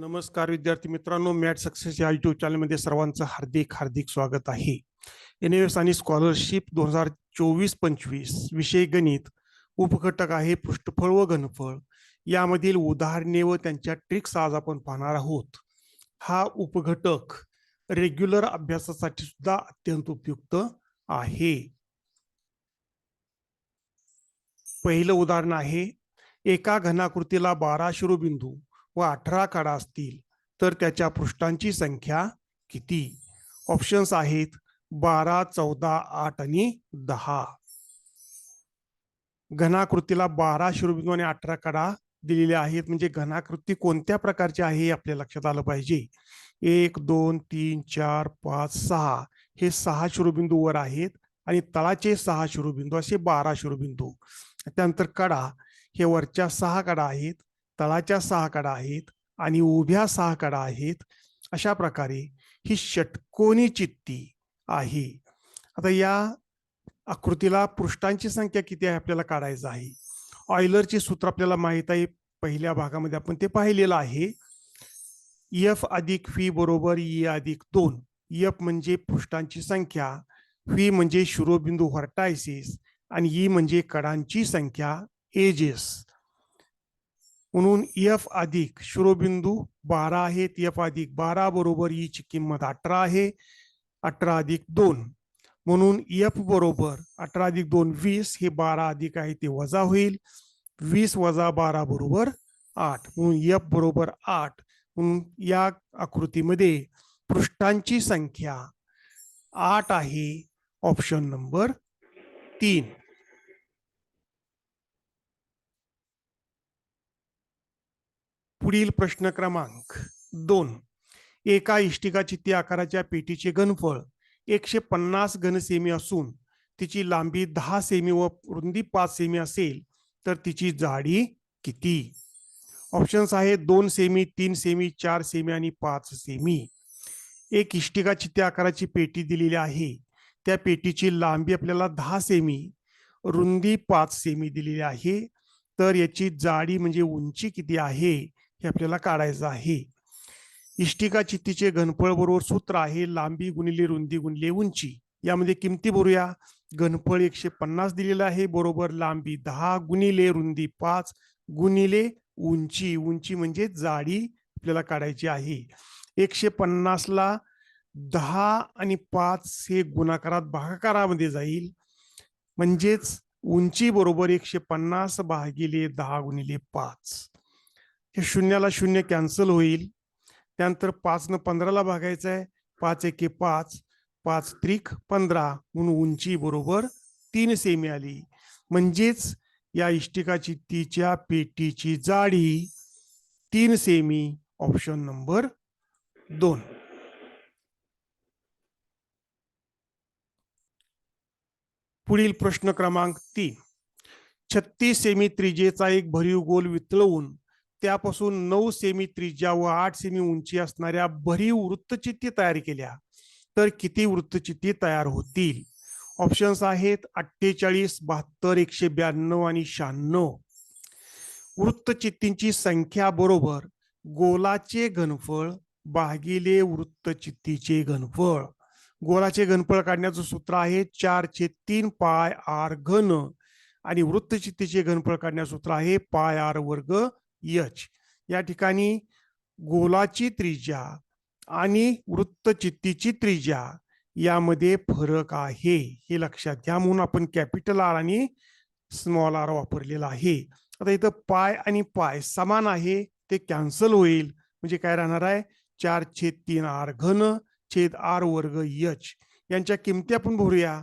नमस्कार विद्यार्थी मित्रांनो मॅट सक्सेस या युट्यूब चॅनलमध्ये सर्वांचं हार्दिक हार्दिक स्वागत आहे. एन एस आणि स्कॉलरशिप दोन हजार चोवीस पंचवीस विषय गणित उपघटक आहे पृष्ठफळ व घनफळ. यामधील उदाहरणे व त्यांच्या ट्रिक्स आज आपण पाहणार आहोत. हा उपघटक रेग्युलर अभ्यासासाठी सुद्धा अत्यंत उपयुक्त आहे. पहिलं उदाहरण आहे एका घनाकृतीला बारा शिरोबिंदू व अठरा कडा असतील तर त्याच्या पृष्ठांची संख्या किती? ऑप्शन्स आहेत बारा चौदा आठ आणि दहा. घनाकृतीला बारा शिरोबिंदू आणि अठरा कडा दिलेल्या आहेत. म्हणजे घनाकृती कोणत्या प्रकारची आहे हे आपल्या लक्षात आलं पाहिजे. एक दोन तीन चार पाच सहा. हे सहा शिरोबिंदू वर आहेत आणि तळाचे सहा शिरोबिंदू असे बारा शिरोबिंदू. त्यानंतर कडा हे वरच्या सहा कडा आहेत. तळाच्या सहा कडा आहेत आणि उभ्या सहा कडा आहेत अशा प्रकारे ही षटकोनी चित्ती आहे. आता या आकृतीला पृष्ठांची संख्या किती आहे आपल्याला काढायचं आहे? ऑयलरची सूत्र आपल्याला माहीत आहे पहिल्या भागामध्ये आपण ते पाहिलेलं आहे. एफ अधिक फी बरोबर ई अधिक दोन. एफ म्हणजे पृष्ठांची संख्या फी म्हणजे शिरोबिंदू व्हर्टायसिस आणि ई म्हणजे कडांची संख्या एजेस म्हणून एफ अधिक शिरोबिंदू बारा आहेत एफ अधिक बारा बरोबर e ईची किंमत अठरा आहे अठरा अधिक दोन. म्हणून एफ बरोबर अठरा अधिक दोन वीस हे बारा अधिक आहे ते वजा होईल. वीस वजा बारा बरोबर आठ. म्हणून एफ बरोबर आठ. म्हणून या आकृतीमध्ये पृष्ठांची संख्या आठ आहे ऑप्शन नंबर तीन. पुढील प्रश्न क्रमांक दोन. एका इष्टिका चित्ती आकाराच्या पेटीचे घनफळ एकशे पन्नास घनसेमी असून तिची लांबी दहा सेमी व रुंदी पाच सेमी असेल तर तिची जाडी किती? ऑप्शन्स आहे दोन सेमी तीन सेमी चार सेमी आणि पाच सेमी. एक इष्टिका चित्ती आकाराची पेटी दिलेली आहे. त्या पेटीची लांबी आपल्याला दहा सेमी रुंदी पाच सेमी दिलेली आहे. तर याची जाडी म्हणजे उंची किती आहे? हे आपल्याला काढायचं आहे. इष्टिका चित्तीचे घनफळ बरोबर सूत्र आहे लांबी गुणिले रुंदी गुणिले उंची. यामध्ये किमती भरूया? घनफळ एकशे पन्नास दिलेलं आहे बरोबर लांबी दहा गुणिले रुंदी पाच गुणिले उंची. उंची म्हणजे जाडी आपल्याला काढायची आहे. एकशे पन्नासला दहा आणि पाच हे गुणाकारात भागाकारामध्ये जाईल. म्हणजेच उंची बरोबर एकशे पन्नास भागिले दहा गुणिले पाच. हे शून्याला शून्य कॅन्सल होईल. त्यानंतर पाचनं पंधराला भागायचं आहे. पाच एके पाच पाच त्रिक पंधरा म्हणून उंची बरोबर तीन सेमी आली. म्हणजेच या इष्टिकाची तिच्या पेटीची जाडी तीन सेमी ऑप्शन नंबर दोन. पुढील प्रश्न क्रमांक तीन. छत्तीस सेमी त्रिजेचा एक भरीव गोल वितळवून त्यापासून नऊ सेमी त्रिज्या व आठ सेमी उंची असणाऱ्या भरीव वृत्तचित्ती तयार केल्या. तर किती वृत्तचित्ती तयार होतील? ऑप्शन्स आहेत अठ्ठेचाळीस बहात्तर एकशे ब्याण्णव आणि शहाण्णव. वृत्तचित्तींची संख्या बरोबर गोलाचे घनफळ भागिले वृत्तचित्तीचे घनफळ. गोलाचे घनफळ काढण्याचं सूत्र आहे चार छे तीन पाय आर घन. आणि वृत्तचित्तीचे घनफळ काढण्याचं सूत्र आहे पाय आर वर्ग यच. या ठिकाणी गोलाची त्रिज्या आणि वृत्तचित्तीची त्रिज्या यामध्ये फरक आहे. हे लक्षात घ्या म्हणून आपण कॅपिटल आर आणि स्मॉल आर वापरलेला आहे. आता इथं पाय आणि पाय समान आहे ते कॅन्सल होईल. म्हणजे काय राहणार आहे? चार छेद तीन आर घन छेद आर वर्ग यच. यांच्या किमती आपण भरूया.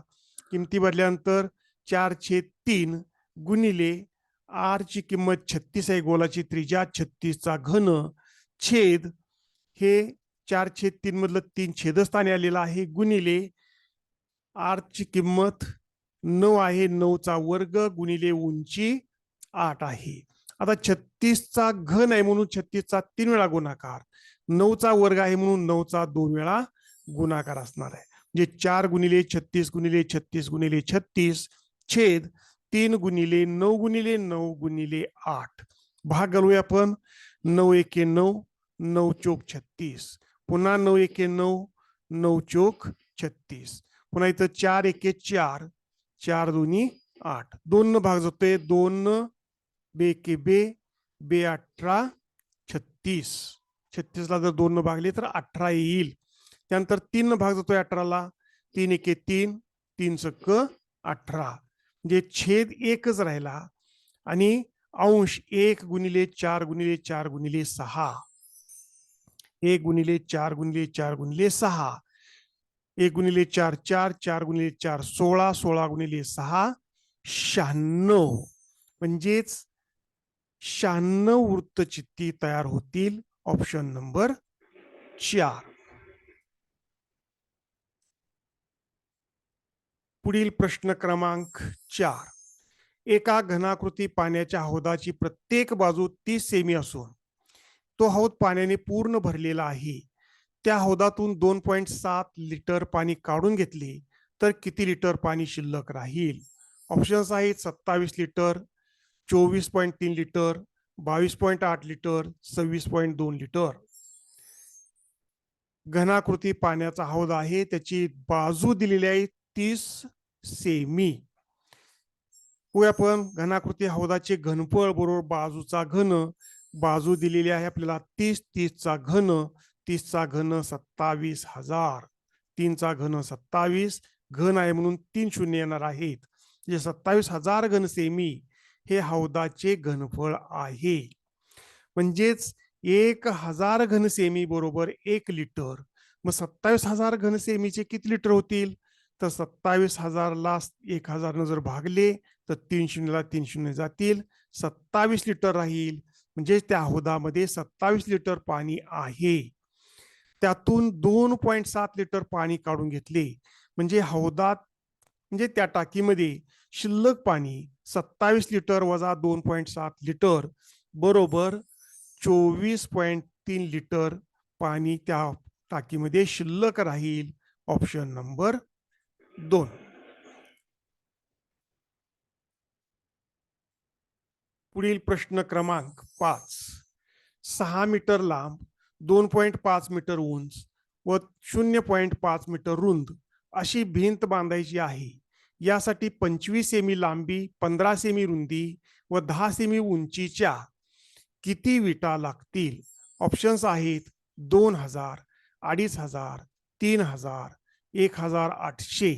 किमती भरल्यानंतर चार छेद तीन गुणिले आर ची किंमत छत्तीस आहे गोलाची त्रिज्या छत्तीसचा घन छेद हे चार छेद तीन मधलं तीन छेदस्थानी आलेलं आहे गुणिले आर ची किंमत नऊ आहे नऊचा वर्ग गुणिले उंची आठ आहे. आता छत्तीसचा घन आहे म्हणून छत्तीसचा तीन वेळा गुणाकार. नऊचा वर्ग आहे म्हणून नऊचा दोन वेळा गुणाकार असणार आहे. म्हणजे चार गुणिले छत्तीस गुणिले छत्तीस गुणिले छत्तीस छेद तीन गुणिले नऊ गुणिले नऊ गुणिले आठ. भाग घालूया आपण. नऊ एके नऊ नऊ चोक छत्तीस. पुन्हा नऊ एके नऊ नऊ चोक छत्तीस. पुन्हा इथं चार एके चार चार दोन्ही आठ. दोन न भाग जातोय दोन बे के बे बे अठरा छत्तीस. छत्तीसला जर दोन न भागले तर अठरा येईल. त्यानंतर तीन न भाग जातोय अठराला. तीन एके तीन तीन सक्क अठरा. म्हणजे छेद एकच राहिला आणि अंश एक गुणिले चार गुणिले चार गुणिले सहा. एक गुणिले चार गुणिले चार गुणिले सहा. एक गुणिले चार चार चार गुणिले चार सोळा सोळा गुणिले सहा शहाण्णव. म्हणजेच शहाण्णव वृत्तचित्ती तयार होतील ऑप्शन नंबर चार. पुढील प्रश्न क्रमांक चार. एका घनाकृती पाण्याच्या हौदाची प्रत्येक बाजू तीस सेमी असून तो हौद पाण्याने पूर्ण भरलेला आहे. त्या हौदातून दोन पॉईंट सात लिटर पाणी काढून घेतले तर किती लिटर पाणी शिल्लक राहील? ऑप्शन्स आहेत सत्तावीस लिटर चोवीस पॉईंट तीन लिटर बावीस पॉईंट आठ लिटर सव्वीस पॉईंट दोन लिटर. घनाकृती पाण्याचा हौद आहे त्याची बाजू दिलेली आहे तीस सेमी पुढे आपण घनाकृती हौदाचे घनफळ बरोबर बाजूचा घन बाजू दिलेली आहे आपल्याला तीस तीसचा घन तीसचा घन सत्तावीस हजार. तीनचा घन सत्तावीस घन आहे म्हणून तीन शून्य येणार आहेत. जे सत्तावीस हजार घन सेमी हे हौदाचे घनफळ आहे. म्हणजेच एक हजार घन सेमी बरोबर एक लिटर. मग सत्तावीस हजार घन सेमीचे किती लिटर होतील? तर सत्तावीस हजारला एक हजारनं जर भागले तर तीन शून्यला तीन शून्य जातील. सत्तावीस लिटर राहील. म्हणजे त्या हौदामध्ये सत्तावीस लिटर पाणी आहे. त्यातून दोन पॉईंट सात लिटर पाणी काढून घेतले. म्हणजे हौदात म्हणजे त्या टाकीमध्ये शिल्लक पाणी सत्तावीस लिटर वजा दोन पॉईंट सात लिटर बरोबर चोवीस पॉईंट तीन लिटर पाणी त्या टाकीमध्ये शिल्लक राहील. ऑप्शन नंबर दोन. पुढील प्रश्न क्रमांक पाच. सहा मीटर लांब दोन पॉईंट पाच मीटर उंच व शून्य पॉईंट पाच मीटर रुंद अशी भिंत बांधायची आहे. यासाठी पंचवीस सेमी लांबी पंधरा सेमी रुंदी व दहा सेमी उंचीच्या किती विटा लागतील? ऑप्शन्स आहेत दोन हजार अडीच हजार तीन हजार एक हजार आठशे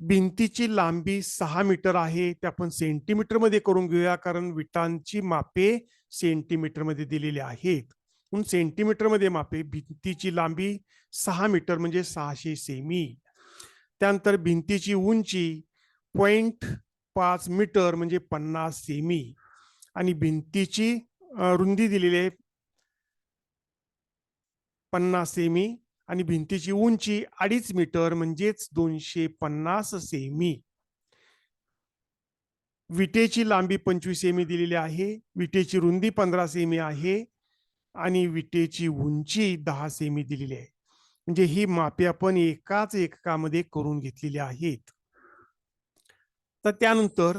भिंतीची लांबी सहा मीटर आहे ते आपण सेंटीमीटरमध्ये करून घेऊया कारण विटांची मापे सेंटीमीटरमध्ये दिलेली आहेत. म्हणून सेंटीमीटरमध्ये मापे भिंतीची लांबी सहा मीटर म्हणजे सहाशे सेमी. त्यानंतर भिंतीची उंची पॉइंट पाच मीटर म्हणजे पन्नास सेमी. आणि भिंतीची रुंदी दिलेली आहे पन्नास सेमी. आणि भिंतीची उंची अडीच मीटर म्हणजेच दोनशे पन्नास सेमी. विटेची लांबी पंचवीस सेमी दिलेली आहे विटेची रुंदी पंधरा सेमी आहे आणि विटेची उंची दहा सेमी दिलेली आहे. म्हणजे ही मापे आपण एकाच एककामध्ये करून घेतलेली आहेत. तर त्यानंतर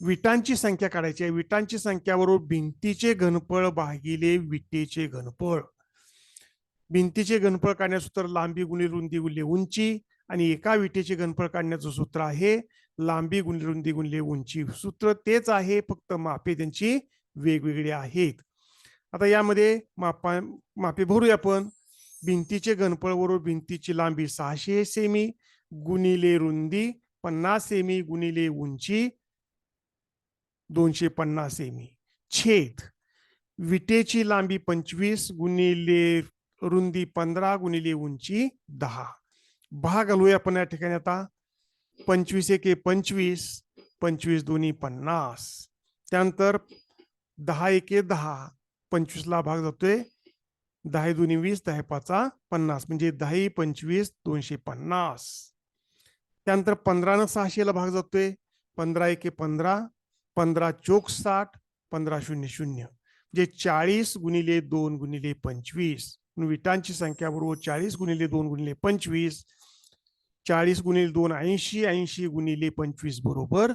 विटांची संख्या काढायची आहे. विटांची संख्या बरोबर भिंतीचे घनफळ भागिले विटेचे घनफळ. भिंतीचे गणफळ काढण्याचं सूत्र लांबी गुणिले रुंदी गुणिले उंची आणि एका विटेचे गणफळ काढण्याचं सूत्र आहे लांबी गुणिले रुंदी गुणिले उंची. सूत्र तेच आहे फक्त मापे त्यांची वेगवेगळी आहेत. आता यामध्ये मापा मापे भरूया आपण. भिंतीचे गणफळ बरोबर भिंतीची लांबी सहाशे सेमी गुणिले रुंदी पन्नास सेमी गुणिले उंची दोनशे पन्नास सेमी छेद. विटेची लांबी पंचवीस गुणिले रुंदी पंधरा गुणिले उंची दहा. भाग घालूया आपण या ठिकाणी आता. पंचवीस एके पंचवीस पंचवीस दोन्ही पन्नास. त्यानंतर दहा एके दहा पंचवीसला भाग जातोय. दहा दोन्ही वीस दहा पाचा पन्नास. म्हणजे दहा पंचवीस दोनशे पन्नास. त्यानंतर पंधरानं सहाशेला भाग जातोय. पंधरा एके पंधरा पंधरा चोक साठ पंधरा शून्य शून्य. म्हणजे चाळीस गुणिले दोन गुणिले पंचवीस. विटांची संख्या बरोबर चाळीस गुणिले दोन गुणिले पंचवीस चाळीस गुणिले दोन ऐंशी ऐंशी गुणिले पंचवीस बरोबर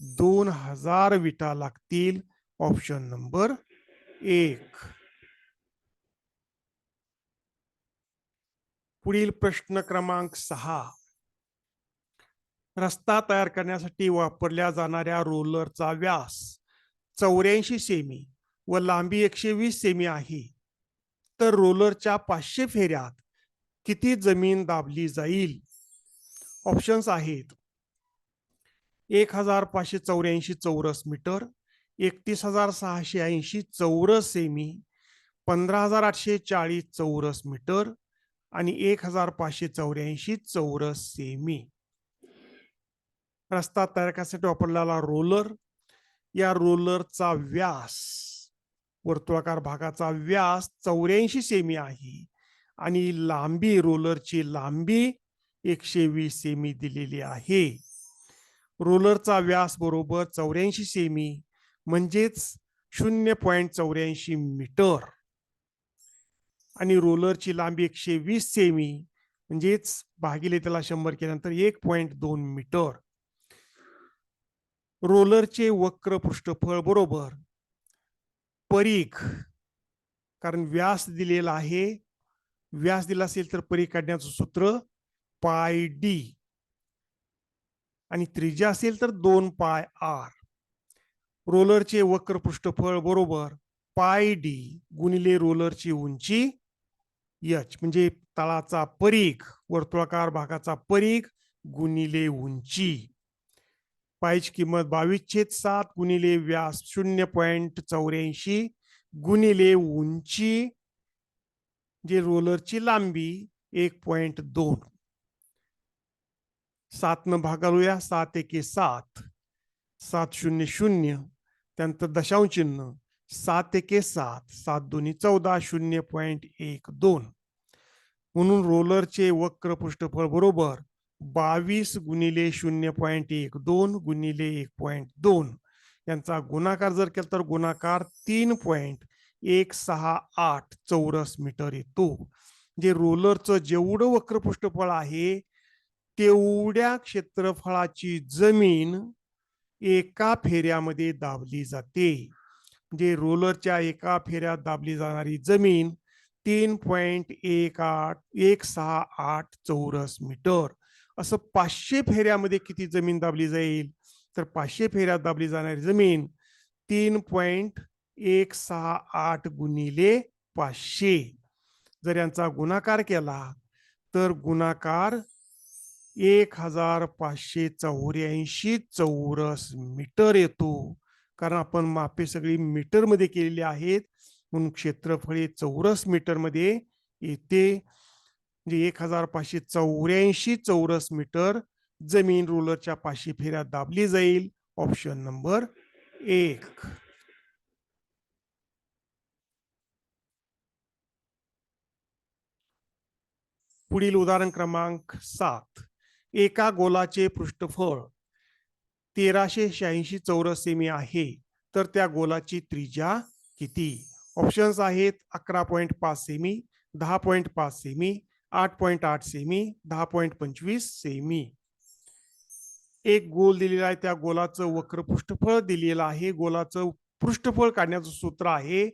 दोन हजार विटा लागतील. ऑप्शन नंबर एक. पुढील प्रश्न क्रमांक सहा. रस्ता तयार करण्यासाठी वापरल्या जाणाऱ्या रोलरचा व्यास चौऱ्याऐंशी सेमी व लांबी एकशे वीस सेमी आहे. तर रोलरच्या पाचशे फेऱ्यात किती जमीन दाबली जाईल? ऑप्शन्स आहेत. एक हजार पाचशे चौऱ्याऐंशी चौरस मीटर एकतीस हजार सहाशे ऐंशी चौरस सेमी पंधरा हजार आठशे चाळीस चौरस मीटर आणि एक हजार पाचशे चौऱ्याऐंशी चौरस सेमी. रस्ता तयार करण्यासाठी वापरलेला रोलर या रोलरचा व्यास वर्तुळाकार भागाचा व्यास चौऱ्याऐंशी सेमी आहे. आणि लांबी रोलरची लांबी एकशे वीस सेमी दिलेली आहे. रोलरचा व्यास बरोबर चौऱ्याऐंशी सेमी म्हणजेच शून्य पॉईंट चौऱ्याऐंशी मीटर. आणि रोलरची लांबी एकशे वीस सेमी म्हणजेच भागिले त्याला शंभर केल्यानंतर एक पॉईंट दोन मीटर. रोलरचे वक्र पृष्ठफळ बरोबर परीख कारण व्यास दिलेला आहे. व्यास दिला असेल तर परीख काढण्याचं सूत्र पाय डी. आणि त्रिज्या असेल तर दोन पाय आर. रोलरचे वक्र पृष्ठफळ बरोबर पाय डी गुणिले रोलरची उंची यच. म्हणजे तळाचा परीख वर्तुळाकार भागाचा परीख गुणिले उंची. पायची किंमत बावीस सात गुणिले व्यास शून्य पॉइंट चौऱ्याऐंशी गुणिले उंची जे रोलरची लांबी एक पॉइंट दोन. सात न भागालूया सात एके सात. सात शून्य शून्य त्यानंतर दशांश चिन्ह सात एके सात सात दोन्ही चौदा शून्य पॉइंट एक दोन. म्हणून रोलरचे वक्र पृष्ठफळ बरोबर बावीस गुणिले शून्य पॉईंट एक दोन गुणिले एक पॉईंट दोन. यांचा गुणाकार जर केला तर गुणाकार तीन पॉईंट एक सहा आठ चौरस मीटर येतो. जे रोलरचं जेवढं वक्र पृष्ठफळ आहे तेवढ्या क्षेत्रफळाची जमीन एका फेऱ्यामध्ये दाबली जाते. म्हणजे रोलरच्या एका फेऱ्यात दाबली जाणारी जमीन तीन पॉईंट एक आठ एक सहा आठ चौरस मीटर. असं पाचशे फेऱ्यामध्ये किती जमीन दाबली जाईल? तर पाचशे फेऱ्यात दाबली जाणारी जमीन तीन पॉइंट एक सहा आठ गुणिले पाचशे. जर यांचा गुणाकार केला तर गुणाकार एक हजार पाचशे चौऱ्याऐंशी चौरस मीटर येतो. कारण आपण मापे सगळी मीटरमध्ये केलेली आहेत म्हणून क्षेत्रफळे चौरस मीटरमध्ये येते. म्हणजे एक हजार पाचशे चौऱ्याऐंशी चौरस मीटर जमीन रोलरच्या पाचशे फेऱ्यात दाबली जाईल. ऑप्शन नंबर एक. पुढील उदाहरण क्रमांक सात. एका गोलाचे पृष्ठफळ तेराशे शहाऐंशी चौरस सेमी आहे तर त्या गोलाची त्रिज्या किती? ऑप्शन्स आहेत अकरा पॉईंट पाच सेमी दहा पॉईंट पाच सेमी आठ पॉईंट आठ सेमी दहा पॉईंट पंचवीस सेमी. एक गोल दिलेला आहे त्या गोलाचं वक्र पृष्ठफळ दिलेलं आहे. गोलाचं पृष्ठफळ काढण्याचं सूत्र आहे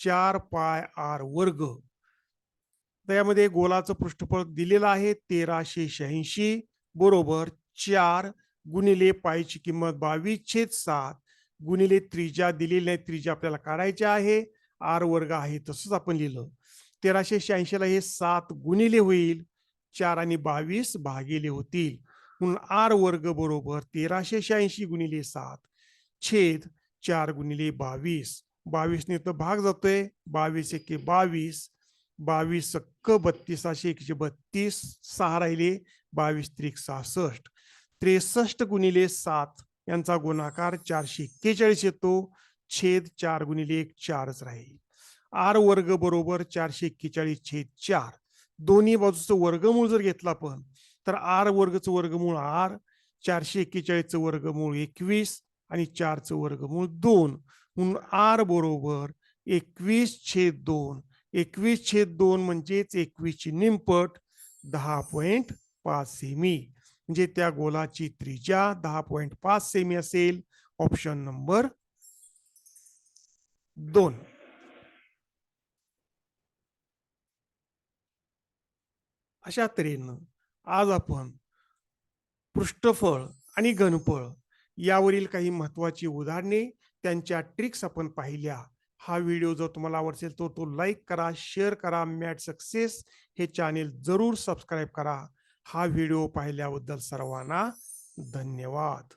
चार पाय आर वर्ग. त्यामध्ये गोलाचं पृष्ठफळ दिलेलं आहे तेराशे शहाऐंशी बरोबर चार गुणिले पायची किंमत बावीस छेद सात गुणिले त्रिज्या दिलेली आहे त्रिज्या आपल्याला काढायची आहे. आर वर्ग आहे तसंच आपण लिहिलं. तेराशे शहाऐंशीला हे सात गुणिले होईल. चार आणि बावीस भागिले होतील. म्हणून आर वर्ग बरोबर तेराशे शहाऐंशी गुणिले सात. छेद चार गुणिले बावीस. बावीसने तर भाग जातोय. बावीस एके बावीस. बावीस सक्क बत्तीसाशे एकशे बत्तीस सहा राहिले. बावीस त्रिक सहासष्ट. त्रेसष्ट गुणिले सात. यांचा गुणाकार चारशे एक्केचाळीस येतो. छेद चार गुणिले एक चारच राहील. आर वर्ग बरोबर चारशे एक्केचाळीस छेद चार. दोन्ही बाजूचं वर्गमूळ जर घेतला पण तर आर वर्गचं वर्गमूळ आर चारशे एक्केचाळीसचं वर्गमूळ एकवीस आणि चारचं वर्गमूळ दोन. म्हणून आर बरोबर एकवीस छेद दोन. एकवीस छेद दोन म्हणजेच एकवीसची निमपट दहा पॉईंट पाच सेमी. म्हणजे त्या गोलाची त्रिज्या दहा पॉईंट पाच सेमी असेल. ऑप्शन नंबर दोन. अशा तऱ्हेनं आज आपण पृष्ठफळ आणि घनफळ यावरील काही महत्वाची उदाहरणे त्यांच्या ट्रिक्स आपण पाहिल्या. हा व्हिडिओ जर तुम्हाला आवडसेल तो तो लाईक करा शेअर करा मॅट सक्सेस हे चॅनेल जरूर सबस्क्राईब करा. हा व्हिडिओ पाहिल्याबद्दल सर्वांना धन्यवाद.